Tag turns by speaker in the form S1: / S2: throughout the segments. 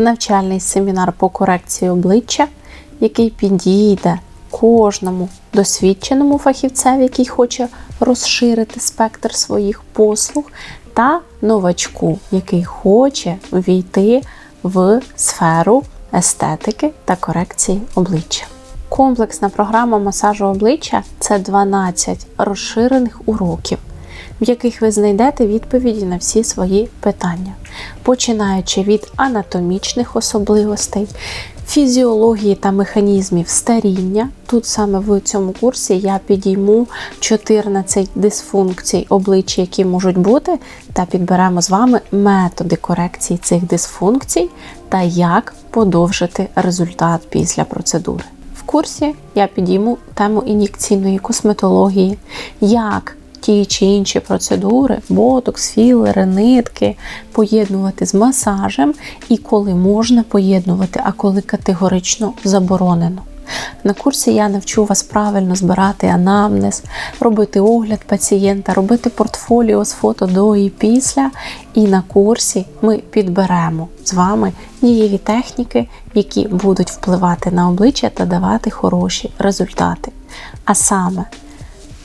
S1: навчальний семінар по корекції обличчя, який підійде кожному досвідченому фахівцеві, який хоче розширити спектр своїх послуг, та новачку, який хоче війти в сферу естетики та корекції обличчя. Комплексна програма масажу обличчя це 12 розширених уроків, в яких ви знайдете відповіді на всі свої питання, починаючи від анатомічних особливостей, фізіології та механізмів старіння. Тут саме в цьому курсі я підійму 14 дисфункцій обличчя, які можуть бути, та підберемо з вами методи корекції цих дисфункцій та як подовжити результат після процедури. В курсі я підійму тему ін'єкційної косметології, як ті чи інші процедури, ботокс, філери, нитки поєднувати з масажем і коли можна поєднувати, а коли категорично заборонено. На курсі я навчу вас правильно збирати анамнез, робити огляд пацієнта, робити портфоліо з фото до і після. І на курсі ми підберемо з вами дієві техніки, які будуть впливати на обличчя та давати хороші результати. А саме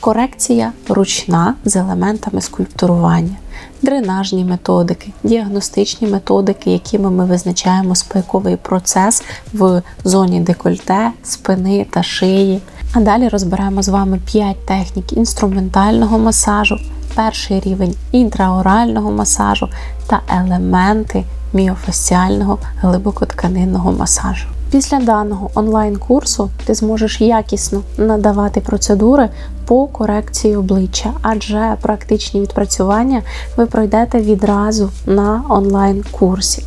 S1: корекція ручна з елементами скульптурування, дренажні методики, діагностичні методики, якими ми визначаємо спайковий процес в зоні декольте, спини та шиї. А далі розберемо з вами 5 технік інструментального масажу, перший рівень інтраорального масажу та елементи міофасціального глибокотканинного масажу. Після даного онлайн-курсу ти зможеш якісно надавати процедури по корекції обличчя, адже практичні відпрацювання ви пройдете відразу на онлайн-курсі.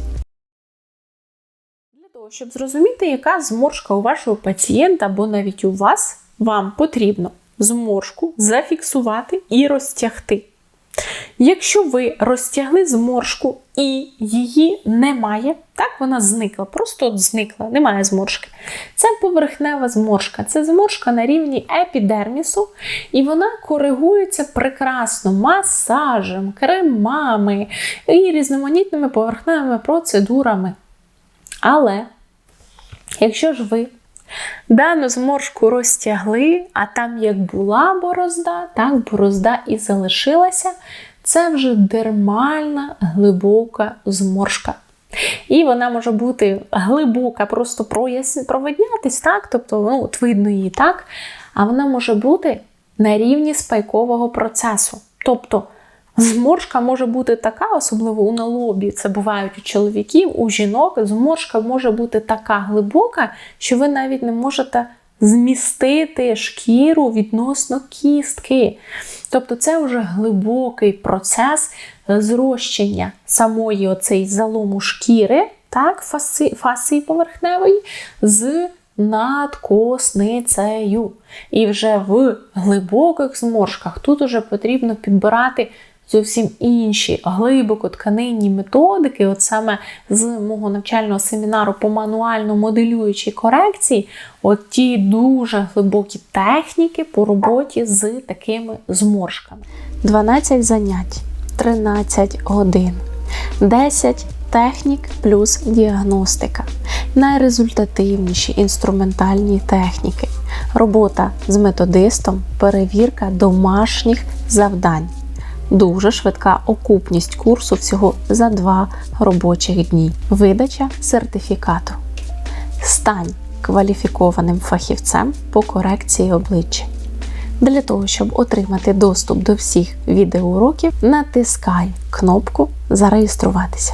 S1: Для того, щоб зрозуміти, яка зморшка у вашого пацієнта або навіть у вас, вам потрібно зморшку зафіксувати і розтягти. Якщо ви розтягли зморшку і її немає, так вона зникла, просто от зникла, немає зморшки. Це поверхнева зморшка, це зморшка на рівні епідермісу, і вона коригується прекрасно масажем, кремами і різноманітними поверхневими процедурами. Але, якщо ж ви Дану зморшку розтягли, а там як була борозда, так борозда і залишилася. Це вже дермальна глибока зморшка. І вона може бути глибока, просто провиднятись, так? тобто ну, от видно її так, а вона може бути на рівні спайкового процесу. Тобто Зморшка може бути така, особливо у налобі, це бувають у чоловіків, у жінок. Зморшка може бути така глибока, що ви навіть не можете змістити шкіру відносно кістки. Тобто це вже глибокий процес зрощення самої оцей залому шкіри, так, фаси, фасії поверхневої, з надкосницею. І вже в глибоких зморшках тут уже потрібно підбирати зовсім інші глибоко тканинні методики, от саме з мого навчального семінару по мануально-моделюючій корекції, от ті дуже глибокі техніки по роботі з такими зморшками. 12 занять, 13 годин, 10 технік плюс діагностика. Найрезультативніші інструментальні техніки, робота з методистом, перевірка домашніх завдань. Дуже швидка окупність курсу всього за два робочих дні. Видача сертифікату. Стань кваліфікованим фахівцем по корекції обличчя. Для того, щоб отримати доступ до всіх відеоуроків, натискай кнопку Зареєструватися.